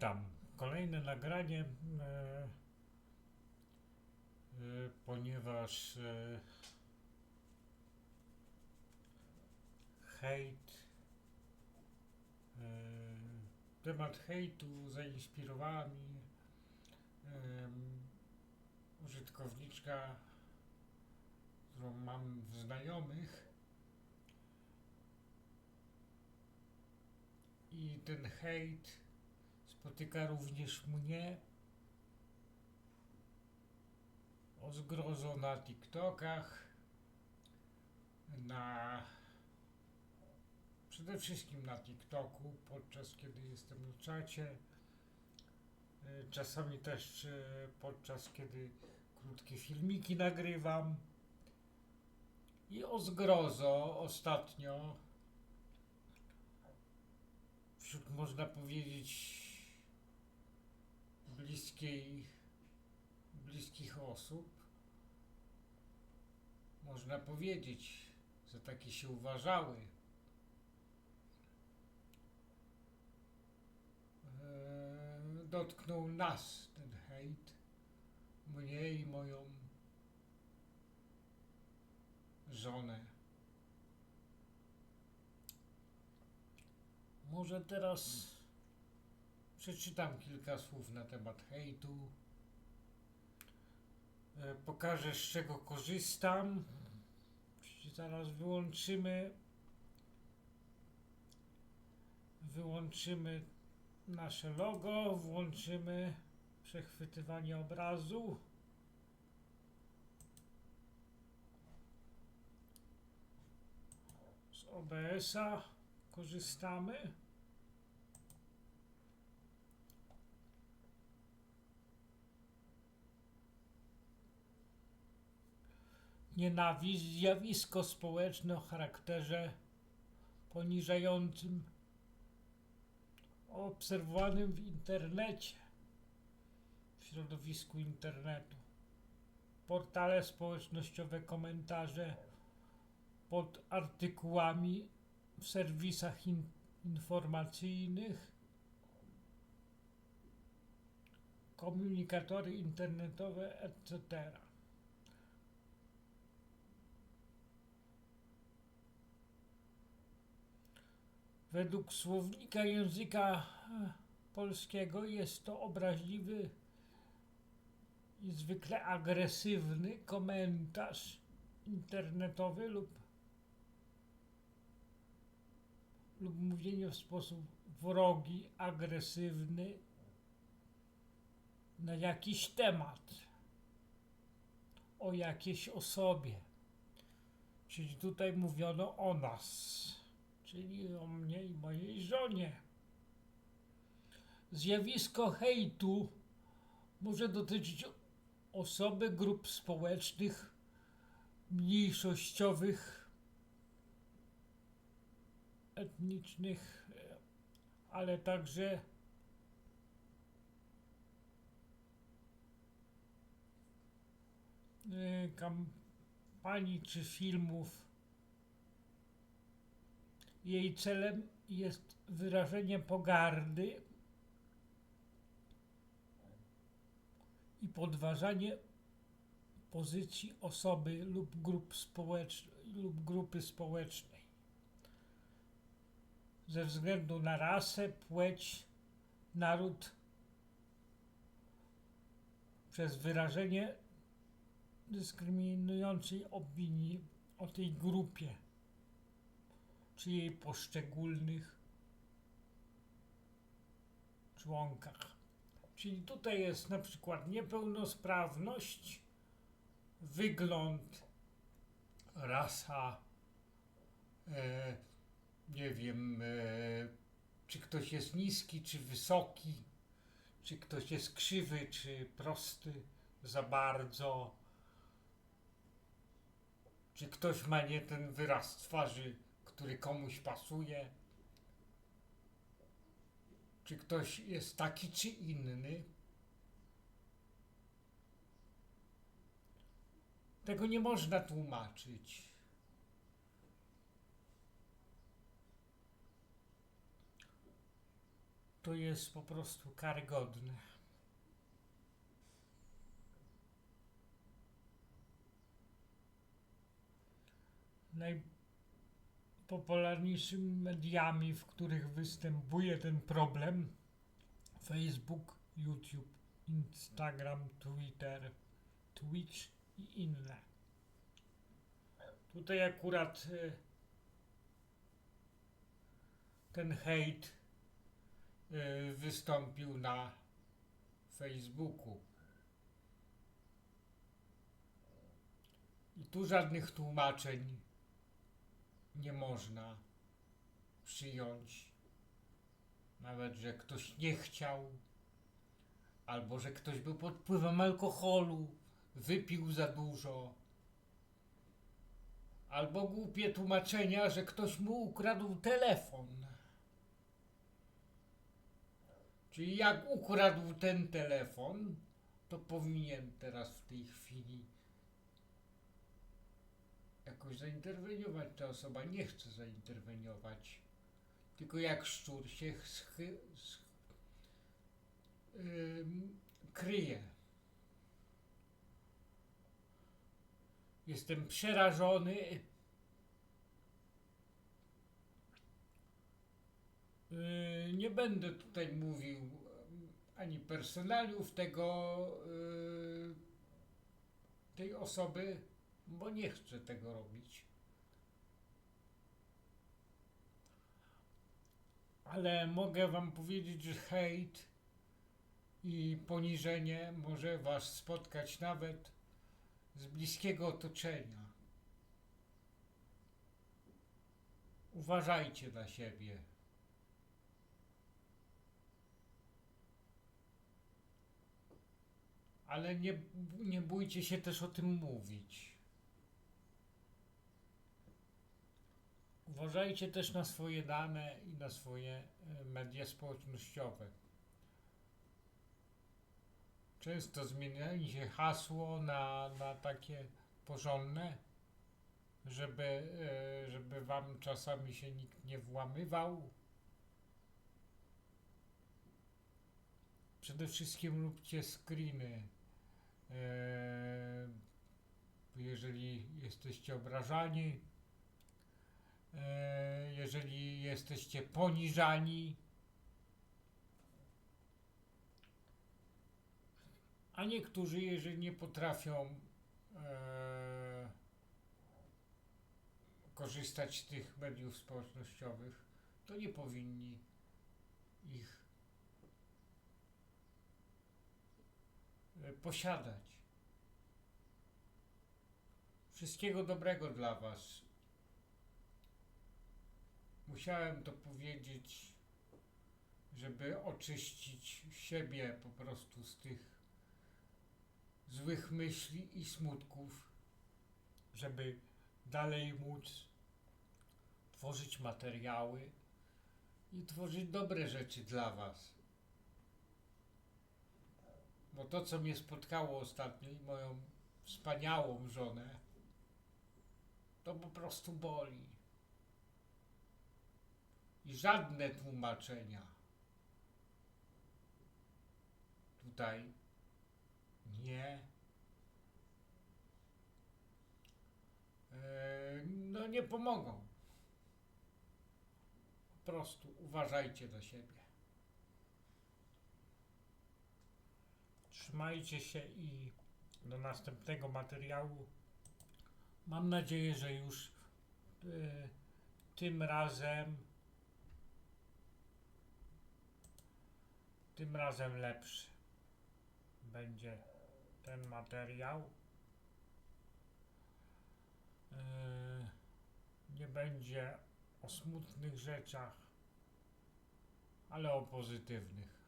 Witam. Kolejne nagranie, e, e, ponieważ e, hejt, e, temat hejtu zainspirowała mi em, użytkowniczka, którą mam w znajomych. I ten hejt spotyka również mnie o zgrozo na TikTokach, na przede wszystkim na TikToku, podczas kiedy jestem na czacie, e, czasami też e, podczas kiedy krótkie filmiki nagrywam. I o zgrozo ostatnio wśród można powiedzieć bliskiej, bliskich osób można powiedzieć, że takie się uważały. Eee, Dotknął nas ten hejt, mnie i moją żonę. Może teraz przeczytam kilka słów na temat hejtu. E, Pokażę z czego korzystam. Zaraz wyłączymy. Wyłączymy nasze logo, włączymy przechwytywanie obrazu. Z OBS-a korzystamy. Nienawiść zjawisko społeczne o charakterze poniżającym, obserwowanym w internecie, w środowisku internetu. Portale społecznościowe, komentarze pod artykułami w serwisach in, informacyjnych, komunikatory internetowe, etc. Według słownika języka e, polskiego jest to obraźliwy i zwykle agresywny komentarz internetowy lub lub mówienie w sposób wrogi, agresywny na jakiś temat, o jakiejś osobie. Czyli tutaj mówiono o nas, czyli o mnie i mojej żonie. Zjawisko hejtu może dotyczyć osoby, grup społecznych, mniejszościowych, etnicznych, ale także kampanii czy filmów. Jej celem jest wyrażenie pogardy i podważanie pozycji osoby lub grup lub grupy społecznej. Ze względu na rasę, płeć, naród przez wyrażenie dyskryminującej opinii o tej grupie czy jej poszczególnych członkach. Czyli tutaj jest na przykład niepełnosprawność, wygląd, rasa, e, nie wiem, e, czy ktoś jest niski, czy wysoki, czy ktoś jest krzywy, czy prosty za bardzo, czy ktoś ma nie ten wyraz twarzy, który komuś pasuje, czy ktoś jest taki czy inny. Tego nie można tłumaczyć. to jest po prostu karygodne. Najpopularniejszymi mediami, w których występuje ten problem, Facebook, YouTube, Instagram, Twitter, Twitch i inne. Tutaj akurat y, ten hejt y, wystąpił na Facebooku. I tu żadnych tłumaczeń nie można przyjąć. Nawet, że ktoś nie chciał, albo że ktoś był pod wpływem alkoholu, wypił za dużo. Albo głupie tłumaczenia, że ktoś mu ukradł telefon. Czyli jak ukradł ten telefon, to powinien teraz w tej chwili jakoś zainterweniować. Ta osoba nie chce zainterweniować. Tylko jak szczur się schy, sch, ym, kryje. Jestem przerażony. Yy, nie będę tutaj mówił ani personaliów tego yy, tej osoby, bo nie chcę tego robić. Ale mogę wam powiedzieć, że hejt i poniżenie może was spotkać nawet z bliskiego otoczenia. Uważajcie na siebie. Ale nie, nie bójcie się też o tym mówić. Uważajcie też na swoje dane i na swoje e, media społecznościowe. Często zmienia się hasło na, na takie porządne, żeby, e, żeby wam czasami się nikt nie włamywał. Przede wszystkim róbcie screeny. E, jeżeli jesteście obrażani, jeżeli jesteście poniżani, a niektórzy, jeżeli nie potrafią e, korzystać z tych mediów społecznościowych, to nie powinni ich e, posiadać. Wszystkiego dobrego dla Was. Musiałem to powiedzieć, żeby oczyścić siebie po prostu z tych złych myśli i smutków, żeby dalej móc tworzyć materiały i tworzyć dobre rzeczy dla Was. Bo to, co mnie spotkało ostatnio i moją wspaniałą żonę, to po prostu boli. I żadne tłumaczenia tutaj nie. E, No nie pomogą. Po prostu uważajcie na siebie. Trzymajcie się i do następnego materiału. Mam nadzieję, że już e, tym razem tym razem lepszy będzie ten materiał. Yy, nie będzie o smutnych rzeczach, ale o pozytywnych.